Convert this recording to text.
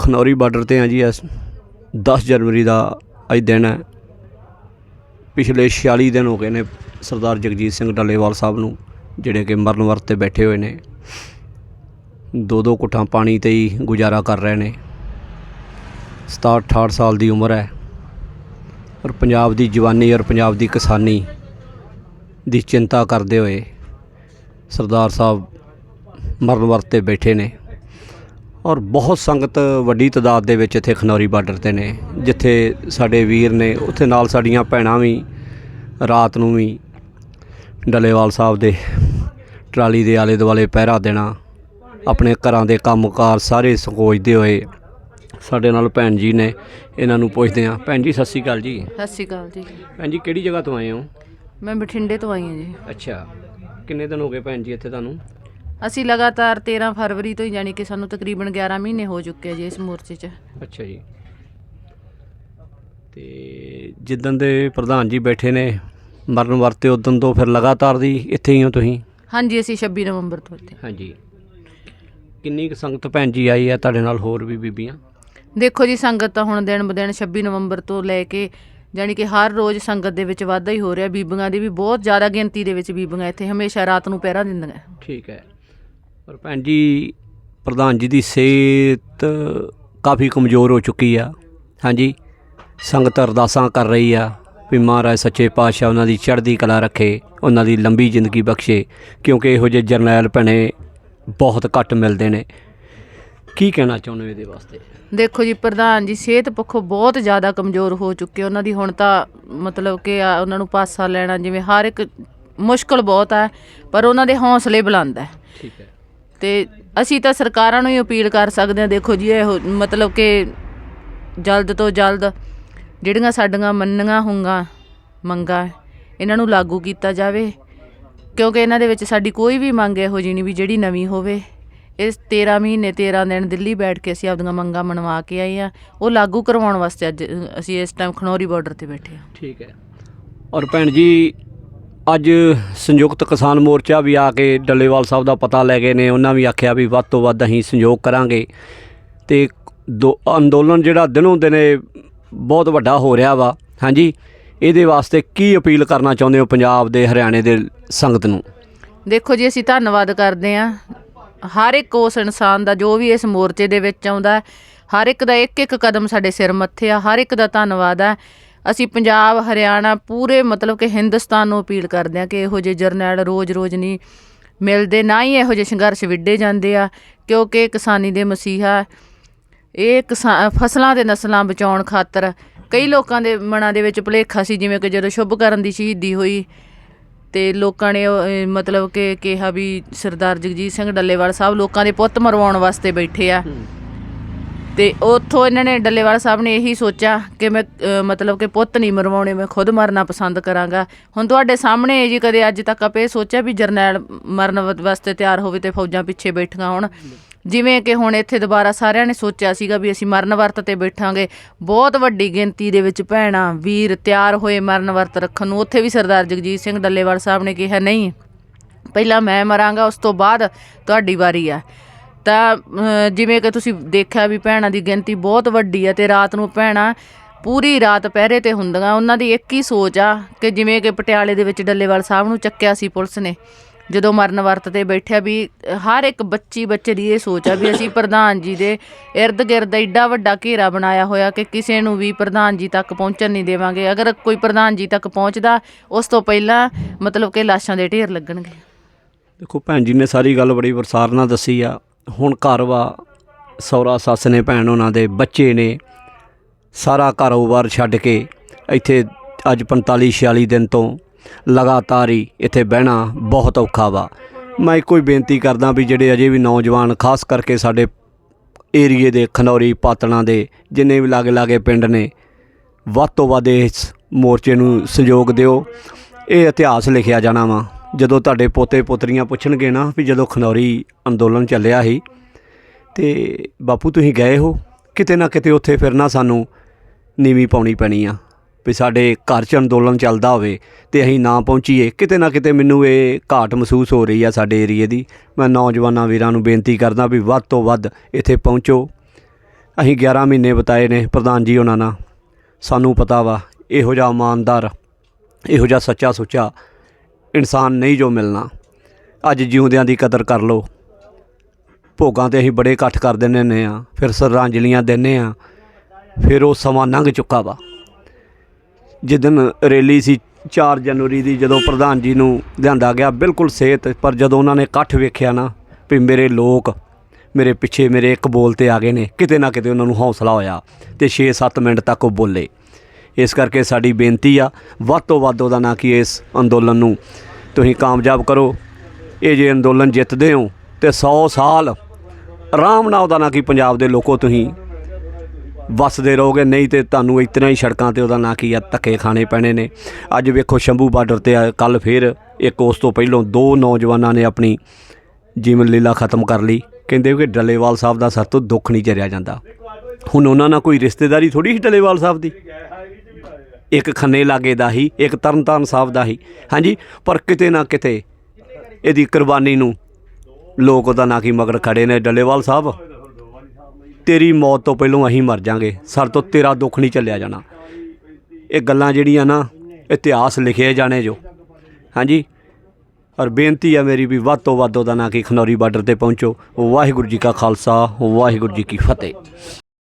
Khanauri border ਤੇ ਆ ਜੀ ਇਸ 10 ਜਨਵਰੀ ਦਾ ਅੱਜ ਦਿਨ ਹੈ। ਪਿਛਲੇ 46 ਦਿਨ ਹੋ ਗਏ ਨੇ ਸਰਦਾਰ ਜਗਜੀਤ ਸਿੰਘ ਡੱਲੇਵਾਲ ਸਾਹਿਬ ਨੂੰ, ਜਿਹੜੇ ਕਿ ਮਰਨ ਵਰਤ ਤੇ ਬੈਠੇ ਹੋਏ ਨੇ। ਦੋ ਦੋ ਕੁੱਠਾਂ ਪਾਣੀ ਤੇ ਹੀ ਗੁਜ਼ਾਰਾ ਕਰ ਰਹੇ ਨੇ। 67 68 ਸਾਲ ਦੀ ਉਮਰ ਹੈ ਔਰ ਪੰਜਾਬ ਦੀ ਜਵਾਨੀ ਔਰ ਪੰਜਾਬ ਦੀ ਕਿਸਾਨੀ ਦੀ ਚਿੰਤਾ ਕਰਦੇ ਹੋਏ ਸਰਦਾਰ ਸਾਹਿਬ ਮਰਨ ਵਰਤ ਤੇ ਬੈਠੇ ਨੇ। ਔਰ ਬਹੁਤ ਸੰਗਤ ਵੱਡੀ ਤਾਦਾਦ ਦੇ ਵਿੱਚ ਇੱਥੇ ਖਨੌਰੀ ਬਾਰਡਰ ਤੇ ਨੇ ਜਿੱਥੇ ਸਾਡੇ ਵੀਰ ਨੇ ਉੱਥੇ ਨਾਲ ਸਾਡੀਆਂ ਭੈਣਾਂ ਵੀ ਰਾਤ ਨੂੰ ਵੀ ਡੱਲੇਵਾਲ ਸਾਹਿਬ ਦੇ ਟਰਾਲੀ ਦੇ ਆਲੇ ਦੁਆਲੇ ਪਹਿਰਾ ਦੇਣਾ ਆਪਣੇ ਘਰਾਂ ਦੇ ਕੰਮਕਾਰ ਸਾਰੇ ਸੰਕੋਚਦੇ ਹੋਏ ਸਾਡੇ ਨਾਲ ਭੈਣ ਜੀ ਨੇ ਇਹਨਾਂ ਨੂੰ ਪੁੱਛਦੇ ਹਾਂ। ਭੈਣ ਜੀ ਸਤਿ ਸ਼੍ਰੀ ਅਕਾਲ ਜੀ। ਸਤਿ ਸ਼੍ਰੀ ਅਕਾਲ ਜੀ। ਭੈਣ ਜੀ ਕਿਹੜੀ ਜਗ੍ਹਾ ਤੋਂ ਆਏ ਹੋ? ਮੈਂ ਬਠਿੰਡੇ ਤੋਂ ਆਈ ਹਾਂ ਜੀ। ਅੱਛਾ। ਕਿੰਨੇ ਦਿਨ ਹੋ ਗਏ ਭੈਣ ਜੀ ਇੱਥੇ ਤੁਹਾਨੂੰ? ਅਸੀਂ ਲਗਾਤਾਰ 13 ਫਰਵਰੀ ਤੋਂ ਹੀ ਜਾਣੀ ਕਿ ਸਾਨੂੰ ਤਕਰੀਬਨ 11 ਮਹੀਨੇ ਹੋ ਚੁੱਕੇ ਆ ਜੀ ਇਸ ਮੋਰਚੇ 'ਚ। ਅੱਛਾ ਜੀ। ਤੇ ਜਿੱਦਣ ਦੇ ਪ੍ਰਧਾਨ ਜੀ ਬੈਠੇ ਨੇ ਮਰਨ ਵਰਤੇ ਉਦੋਂ ਤੋਂ ਫਿਰ ਲਗਾਤਾਰ ਦੀ ਇੱਥੇ ਹੀ ਹੋ ਤੁਸੀਂ? ਹਾਂਜੀ ਅਸੀਂ 26 ਨਵੰਬਰ ਤੋਂ ਇੱਥੇ। ਹਾਂਜੀ। ਕਿੰਨੀ ਕੁ ਸੰਗਤ ਭੈਣ ਜੀ ਆਈ ਹੈ ਤੁਹਾਡੇ ਨਾਲ ਹੋਰ ਵੀ ਬੀਬੀਆਂ? ਦੇਖੋ ਜੀ ਸੰਗਤ ਤਾਂ ਹੁਣ ਦਿਨ ਬ ਦਿਨ 26 ਨਵੰਬਰ ਤੋਂ ਲੈ ਕੇ ਜਾਣੀ ਕਿ ਹਰ ਰੋਜ਼ ਸੰਗਤ ਦੇ ਵਿੱਚ ਵਾਧਾ ਹੀ ਹੋ ਰਿਹਾ। ਬੀਬੀਆਂ ਦੀ ਵੀ ਬਹੁਤ ਜ਼ਿਆਦਾ ਗਿਣਤੀ ਦੇ ਵਿੱਚ ਬੀਬੀਆਂ ਇੱਥੇ ਹਮੇਸ਼ਾ ਰਾਤ ਨੂੰ ਪਹਿਰਾ ਦਿੰਦੀਆਂ। ਠੀਕ ਹੈ। ਪਰ ਭੈਣ ਜੀ ਪ੍ਰਧਾਨ ਜੀ ਦੀ ਸਿਹਤ ਕਾਫੀ ਕਮਜ਼ੋਰ ਹੋ ਚੁੱਕੀ ਆ। ਹਾਂਜੀ ਸੰਗਤ ਅਰਦਾਸਾਂ ਕਰ ਰਹੀ ਆ ਵੀ ਮਹਾਰਾਜ ਸੱਚੇ ਪਾਤਸ਼ਾਹ ਉਹਨਾਂ ਦੀ ਚੜ੍ਹਦੀ ਕਲਾ ਰੱਖੇ ਉਹਨਾਂ ਦੀ ਲੰਬੀ ਜ਼ਿੰਦਗੀ ਬਖਸ਼ੇ ਕਿਉਂਕਿ ਇਹੋ ਜਿਹੇ ਜਰਨੈਲ ਭੈਣੇ ਬਹੁਤ ਘੱਟ ਮਿਲਦੇ ਨੇ। ਕੀ ਕਹਿਣਾ ਚਾਹੁੰਦੇ ਹੋ ਇਹਦੇ ਵਾਸਤੇ? ਦੇਖੋ ਜੀ ਪ੍ਰਧਾਨ ਜੀ ਸਿਹਤ ਪੱਖੋਂ ਬਹੁਤ ਜ਼ਿਆਦਾ ਕਮਜ਼ੋਰ ਹੋ ਚੁੱਕੇ ਉਹਨਾਂ ਦੀ ਹੁਣ ਤਾਂ ਮਤਲਬ ਕਿ ਆ, ਉਹਨਾਂ ਨੂੰ ਪਾਸਾ ਲੈਣਾ ਜਿਵੇਂ ਹਰ ਇੱਕ ਮੁਸ਼ਕਲ ਬਹੁਤ ਹੈ ਪਰ ਉਹਨਾਂ ਦੇ ਹੌਸਲੇ ਬੁਲੰਦ ਹੈ ਠੀਕ ਹੈ। ਅਤੇ ਅਸੀਂ ਤਾਂ ਸਰਕਾਰਾਂ ਨੂੰ ਹੀ ਅਪੀਲ ਕਰ ਸਕਦੇ ਹਾਂ, ਦੇਖੋ ਜੀ, ਇਹੋ ਮਤਲਬ ਕਿ ਜਲਦ ਤੋਂ ਜਲਦ ਜਿਹੜੀਆਂ ਸਾਡੀਆਂ ਮੰਨੀਆਂ ਹੋਈਆਂ ਮੰਗਾਂ ਇਹਨਾਂ ਨੂੰ ਲਾਗੂ ਕੀਤਾ ਜਾਵੇ, ਕਿਉਂਕਿ ਇਹਨਾਂ ਦੇ ਵਿੱਚ ਸਾਡੀ ਕੋਈ ਵੀ ਮੰਗ ਇਹੋ ਜਿਹੀ ਨਹੀਂ ਵੀ ਜਿਹੜੀ ਨਵੀਂ ਹੋਵੇ। ਇਸ 13 ਮਹੀਨੇ 13 ਦਿਨ ਦਿੱਲੀ ਬੈਠ ਕੇ ਅਸੀਂ ਆਪਦੀਆਂ ਮੰਗਾਂ ਮਨਵਾ ਕੇ ਆਏ ਆ ਉਹ ਲਾਗੂ ਕਰਵਾਉਣ ਵਾਸਤੇ ਅੱਜ ਅਸੀਂ ਇਸ ਟਾਈਮ ਖਨੌਰੀ ਬਾਰਡਰ ਤੇ ਬੈਠੇ ਹਾਂ। ਠੀਕ ਹੈ। ਔਰ ਭੈਣ ਜੀ ਅੱਜ ਸੰਯੁਕਤ ਕਿਸਾਨ ਮੋਰਚਾ ਵੀ ਆ ਕੇ ਡੱਲੇਵਾਲ ਸਾਹਿਬ ਦਾ ਪਤਾ ਲੈ ਗਏ ਨੇ। ਉਹਨਾਂ ਵੀ ਆਖਿਆ ਵੀ ਵੱਧ ਤੋਂ ਵੱਧ ਅਸੀਂ ਸੰਯੋਗ ਕਰਾਂਗੇ। ਤੇ ਦੋ ਅੰਦੋਲਨ ਜਿਹੜਾ ਦਿਨੋਂ ਦਿਨੇ ਬਹੁਤ ਵੱਡਾ ਹੋ ਰਿਹਾ ਵਾ। ਹਾਂਜੀ, ਇਹਦੇ ਵਾਸਤੇ ਕੀ ਅਪੀਲ ਕਰਨਾ ਚਾਹੁੰਦੇ ਹੋ ਪੰਜਾਬ ਦੇ, ਹਰਿਆਣੇ ਦੇ ਸੰਗਤ ਨੂੰ? ਦੇਖੋ ਜੀ, ਅਸੀਂ ਧੰਨਵਾਦ ਕਰਦੇ ਹਾਂ। ਹਰ ਇੱਕ ਉਸ ਇਨਸਾਨ ਦਾ ਜੋ ਵੀ ਇਸ ਮੋਰਚੇ ਦੇ ਵਿੱਚ ਆਉਂਦਾ ਹਰ ਇੱਕ ਦਾ ਇੱਕ ਇੱਕ ਕਦਮ ਸਾਡੇ ਸਿਰ ਮੱਥੇ ਆ, ਹਰ ਇੱਕ ਦਾ ਧੰਨਵਾਦ ਹੈ। ਅਸੀਂ ਪੰਜਾਬ, ਹਰਿਆਣਾ ਪੂਰੇ ਮਤਲਬ ਕਿ ਹਿੰਦੁਸਤਾਨ ਨੂੰ ਅਪੀਲ ਕਰਦੇ ਹਾਂ ਕਿ ਇਹੋ ਜਿਹੇ ਜਰਨੈਲ ਰੋਜ਼-ਰੋਜ਼ ਨਹੀਂ ਮਿਲਦੇ, ਨਾ ਹੀ ਇਹੋ ਜਿਹੇ ਸੰਘਰਸ਼ ਵਿੱਢੇ ਜਾਂਦੇ ਆ, ਕਿਉਂਕਿ ਕਿਸਾਨੀ ਦੇ ਮਸੀਹਾ, ਇਹ ਕਿਸਾ, ਫਸਲਾਂ ਤੇ ਨਸਲਾਂ ਬਚਾਉਣ ਖਾਤਰ ਕਈ ਲੋਕਾਂ ਦੇ ਮਨਾਂ ਦੇ ਵਿੱਚ ਭੁਲੇਖਾ ਸੀ, ਜਿਵੇਂ ਕਿ ਜਦੋਂ ਸ਼ੁਭ ਕਰਨ ਦੀ ਸ਼ਹੀਦੀ ਹੋਈ ਤੇ ਲੋਕਾਂ ਨੇ ਮਤਲਬ ਕਿ ਕਿਹਾ ਵੀ ਸਰਦਾਰ ਜਗਜੀਤ ਸਿੰਘ ਡੱਲੇਵਾਲ ਸਾਹਿਬ ਲੋਕਾਂ ਦੇ ਪੁੱਤ ਮਰਵਾਉਣ ਵਾਸਤੇ ਬੈਠੇ ਆ। ਤੇ ਉੱਥੋਂ ਇਹਨਾਂ ਨੇ ਡੱਲੇਵਾਲ ਸਾਹਿਬ ਨੇ ਇਹੀ ਸੋਚਿਆ ਕਿ ਮੈਂ ਮਤਲਬ ਕਿ ਪੁੱਤ ਨਹੀਂ ਮਰਵਾਉਣੇ, ਮੈਂ ਖੁਦ ਮਰਨਾ ਪਸੰਦ ਕਰਾਂਗਾ। ਹੁਣ ਤੁਹਾਡੇ ਸਾਹਮਣੇ ਹੈ ਜੀ, ਕਦੇ ਅੱਜ ਤੱਕ ਆਪੇ ਸੋਚਿਆ ਵੀ ਜਰਨੈਲ ਮਰਨ ਵਾਸਤੇ ਤਿਆਰ ਹੋਵੇ ਤੇ ਫੌਜਾਂ ਪਿੱਛੇ ਬੈਠੀਆਂ ਹੋਣ? ਜਿਵੇਂ ਕਿ ਹੁਣ ਇੱਥੇ ਦੁਬਾਰਾ ਸਾਰਿਆਂ ਨੇ ਸੋਚਿਆ ਸੀਗਾ ਵੀ ਅਸੀਂ ਮਰਨ ਵਰਤ ਤੇ ਬੈਠਾਂਗੇ। ਬਹੁਤ ਵੱਡੀ ਗਿਣਤੀ ਦੇ ਵਿੱਚ ਭੈਣਾਂ, ਵੀਰ ਤਿਆਰ ਹੋਏ ਮਰਨ ਵਰਤ ਰੱਖਣ ਨੂੰ। ਉੱਥੇ ਵੀ ਸਰਦਾਰ ਜਗਜੀਤ ਸਿੰਘ ਡੱਲੇਵਾਲ ਸਾਹਿਬ ਨੇ ਕਿਹਾ, ਨਹੀਂ, ਪਹਿਲਾਂ ਮੈਂ ਮਰਾਂਗਾ, ਉਸ ਤੋਂ ਬਾਅਦ ਤੁਹਾਡੀ ਵਾਰੀ ਆ। ਤਾਂ ਜਿਵੇਂ ਕਿ ਤੁਸੀਂ ਦੇਖਿਆ ਵੀ ਭੈਣਾਂ ਦੀ ਗਿਣਤੀ ਬਹੁਤ ਵੱਡੀ ਆ ਤੇ ਰਾਤ ਨੂੰ ਭੈਣਾਂ ਪੂਰੀ ਰਾਤ ਪਹਿਰੇ ਤੇ ਹੁੰਦੀਆਂ। ਉਹਨਾਂ ਦੀ ਇੱਕ ਹੀ ਸੋਚ ਆ ਕਿ ਜਿਵੇਂ ਕਿ ਪਟਿਆਲੇ ਦੇ ਵਿੱਚ ਡੱਲੇਵਾਲ ਸਾਹਿਬ ਨੂੰ ਚੱਕਿਆ ਸੀ ਪੁਲਿਸ ਨੇ। ਜਦੋਂ ਮਰਨ ਵਰਤ ਤੇ ਬੈਠਿਆ ਵੀ ਹਰ ਇੱਕ ਬੱਚੀ ਬੱਚੇ ਦੀ ਇਹ ਸੋਚ ਆ ਵੀ ਅਸੀਂ ਪ੍ਰਧਾਨ ਜੀ ਦੇ ਇਰਦ ਗਿਰਦ ਏਡਾ ਵੱਡਾ ਘੇਰਾ ਬਣਾਇਆ ਹੋਇਆ ਕਿ ਕਿਸੇ ਨੂੰ ਵੀ ਪ੍ਰਧਾਨ ਜੀ ਤੱਕ ਪਹੁੰਚਣ ਨਹੀਂ ਦੇਵਾਂਗੇ। ਅਗਰ ਕੋਈ ਪ੍ਰਧਾਨ ਜੀ ਤੱਕ ਪਹੁੰਚਦਾ, ਉਸ ਤੋਂ ਪਹਿਲਾਂ ਮਤਲਬ ਕਿ ਲਾਸ਼ਾਂ ਦੇ ਢੇਰ ਲੱਗਣਗੇ। ਦੇਖੋ ਭੈਣ ਜੀ ਨੇ ਸਾਰੀ ਗੱਲ ਬੜੀ ਵਰਸਾਰ ਨਾਲ ਦੱਸੀ ਆ। ਹੁਣ ਘਰ ਵਾ ਸੌਰਾ ਸੱਸ ਨੇ, ਭੈਣ ਉਹਨਾਂ ਦੇ ਬੱਚੇ ਨੇ, ਸਾਰਾ ਕਾਰੋਬਾਰ ਛੱਡ ਕੇ ਇੱਥੇ ਅੱਜ 45 46 ਦਿਨ ਤੋਂ ਲਗਾਤਾਰ ਹੀ ਇੱਥੇ ਬਹਿਣਾ ਬਹੁਤ ਔਖਾ ਵਾ। ਮੈਂ ਇੱਕੋ ਹੀ ਬੇਨਤੀ ਕਰਦਾ ਵੀ ਜਿਹੜੇ ਅਜੇ ਵੀ ਨੌਜਵਾਨ, ਖਾਸ ਕਰਕੇ ਸਾਡੇ ਏਰੀਏ ਦੇ ਖਨੌਰੀ ਪਾਤਣਾ ਦੇ, ਜਿੰਨੇ ਵੀ ਲਾਗੇ ਲਾਗੇ ਪਿੰਡ ਨੇ, ਵੱਧ ਤੋਂ ਵੱਧ ਇਸ ਮੋਰਚੇ ਨੂੰ ਸਹਿਯੋਗ ਦਿਓ। ਇਹ ਇਤਿਹਾਸ ਲਿਖਿਆ ਜਾਣਾ ਵਾ। ਜਦੋਂ ਤੁਹਾਡੇ ਪੋਤੇ ਪੋਤਰੀਆਂ ਪੁੱਛਣਗੇ ਨਾ ਵੀ ਜਦੋਂ ਖਨੌਰੀ ਅੰਦੋਲਨ ਚੱਲਿਆ ਸੀ, ਤੇ ਬਾਪੂ ਤੁਸੀਂ ਗਏ ਹੋ? ਕਿਤੇ ਨਾ ਕਿਤੇ ਉੱਥੇ ਫਿਰ ਨਾ ਸਾਨੂੰ ਨੀਵੀਂ ਪਾਉਣੀ ਪੈਣੀ ਆ ਵੀ ਸਾਡੇ ਘਰ 'ਚ ਅੰਦੋਲਨ ਚੱਲਦਾ ਹੋਵੇ ਤੇ ਅਸੀਂ ਨਾ ਪਹੁੰਚੀਏ। ਕਿਤੇ ਨਾ ਕਿਤੇ ਮੈਨੂੰ ਇਹ ਘਾਟ ਮਹਿਸੂਸ ਹੋ ਰਹੀ ਆ ਸਾਡੇ ਏਰੀਏ ਦੀ। ਮੈਂ ਨੌਜਵਾਨਾਂ ਵੀਰਾਂ ਨੂੰ ਬੇਨਤੀ ਕਰਦਾ ਵੀ ਵੱਧ ਤੋਂ ਵੱਧ ਇੱਥੇ ਪਹੁੰਚੋ। ਅਸੀਂ 11 ਮਹੀਨੇ ਬਤਾਏ ਨੇ ਪ੍ਰਧਾਨ ਜੀ ਉਹਨਾਂ ਨਾਲ। ਸਾਨੂੰ ਪਤਾ ਵਾ, ਇਹੋ ਜਿਹਾ ਇਮਾਨਦਾਰ, ਇਹੋ ਜਿਹਾ ਸੱਚਾ ਸੁੱਚਾ ਇਨਸਾਨ ਨਹੀਂ ਜੋ ਮਿਲਣਾ। ਅੱਜ ਜਿਉਂਦਿਆਂ ਦੀ ਕਦਰ ਕਰ ਲਓ। ਭੋਗਾਂ ਤੇ ਅਸੀਂ ਬੜੇ ਇਕੱਠ ਕਰ ਦਿੰਦੇ ਨੇ ਆ, ਫਿਰ ਸ਼ਰਧਾਂਜਲੀਆਂ ਦਿੰਦੇ ਆ, ਫਿਰ ਉਹ ਸਮਾਂ ਲੰਘ ਚੁੱਕਾ ਵਾ। ਜਿੱਦਨ ਰੈਲੀ ਸੀ 4 ਜਨਵਰੀ ਦੀ, ਜਦੋਂ ਪ੍ਰਧਾਨ ਜੀ ਨੂੰ ਲਿਆਂਦਾ ਗਿਆ, ਬਿਲਕੁਲ ਸਿਹਤ, ਪਰ ਜਦੋਂ ਉਹਨਾਂ ਨੇ ਇਕੱਠ ਵੇਖਿਆ ਨਾ ਵੀ ਮੇਰੇ ਲੋਕ, ਮੇਰੇ ਪਿੱਛੇ ਮੇਰੇ ਇੱਕ ਬੋਲ ਤੇ ਆ ਗਏ ਨੇ, ਕਿਤੇ ਨਾ ਕਿਤੇ ਉਹਨਾਂ ਨੂੰ ਹੌਸਲਾ ਹੋਇਆ ਤੇ 6-7 ਮਿੰਟ ਤੱਕ ਉਹ ਬੋਲੇ। ਇਸ ਕਰਕੇ ਸਾਡੀ ਬੇਨਤੀ ਆ, ਵੱਧ ਤੋਂ ਵੱਧ ਉਹਦਾ ਨਾ ਕਿ ਇਸ ਅੰਦੋਲਨ ਨੂੰ। ਤੁਸੀਂ ਕਾਮਯਾਬ ਕਰੋ, ਇਹ ਜੇ ਅੰਦੋਲਨ ਜਿੱਤਦੇ ਹੋ ਤੇ 100 ਸਾਲ ਆਰਾਮ ਨਾਲ ਉਹਦਾ ਨਾ ਕਿ ਪੰਜਾਬ ਦੇ ਲੋਕੋ ਤੁਸੀਂ ਵਸਦੇ ਰਹੋਗੇ, ਨਹੀਂ ਤੇ ਤੁਹਾਨੂੰ ਇਤਨਾ ਹੀ ਸੜਕਾਂ ਤੇ ਉਹਦਾ ਨਾ ਕੀ ਆ, ਧੱਕੇ ਖਾਣੇ ਪੈਣੇ ਨੇ। ਅੱਜ ਵੇਖੋ ਸ਼ੰਭੂ ਬਾਰਡਰ ਤੇ ਕੱਲ ਫੇਰ ਇੱਕ ਉਸ ਤੋਂ ਪਹਿਲਾਂ ਦੋ ਨੌਜਵਾਨਾਂ ਨੇ ਆਪਣੀ ਜੀਵਨ ਲੀਲਾ ਖਤਮ ਕਰ ਲਈ। ਕਹਿੰਦੇ ਕਿ ਡੱਲੇਵਾਲ ਸਾਹਿਬ ਦਾ ਸਰ ਤੋਂ ਦੁੱਖ ਨਹੀਂ ਚਰਿਆ ਜਾਂਦਾ। ਹੁਣ ਉਹਨਾਂ ਨਾਲ ਕੋਈ ਰਿਸ਼ਤੇਦਾਰੀ ਥੋੜੀ ਸੀ ਡੱਲੇਵਾਲ ਸਾਹਿਬ ਦੀ? ਇੱਕ ਖੰਨੇ ਲਾਗੇ ਦਾ ਹੀ, ਇੱਕ ਤਰਨਤਾਰਨ ਸਾਹਿਬ ਦਾ ਹੀ। ਹਾਂਜੀ, ਪਰ ਕਿਤੇ ਨਾ ਕਿਤੇ ਇਹਦੀ ਕੁਰਬਾਨੀ ਨੂੰ ਲੋਕ ਉਹਦਾ ਨਾ ਕੀ ਮਗਰ ਖੜੇ ਨੇ। ਡੱਲੇਵਾਲ ਸਾਹਿਬ, ਤੇਰੀ ਮੌਤ ਤੋਂ ਪਹਿਲਾਂ ਅਸੀਂ ਮਰ ਜਾਾਂਗੇ। ਸਰ ਤੋਂ ਤੇਰਾ ਦੁੱਖ ਨਹੀਂ ਚੱਲਿਆ ਜਾਣਾ। ਇਹ ਗੱਲਾਂ ਜਿਹੜੀਆਂ ਨਾ, ਇਤਿਹਾਸ ਲਿਖੇ ਜਾਣੇ ਜੋ। ਹਾਂਜੀ, ਔਰ ਬੇਨਤੀ ਹੈ ਮੇਰੀ ਵੀ ਵੱਧ ਤੋਂ ਵੱਧ ਉਹਦਾ ਨਾ ਕਿ ਖਨੌਰੀ ਬਾਰਡਰ ਤੇ ਪਹੁੰਚੋ। ਵਾਹਿਗੁਰੂ ਜੀ ਕਾ ਖਾਲਸਾ, ਵਾਹਿਗੁਰੂ ਜੀ ਕੀ ਫਤਿਹ।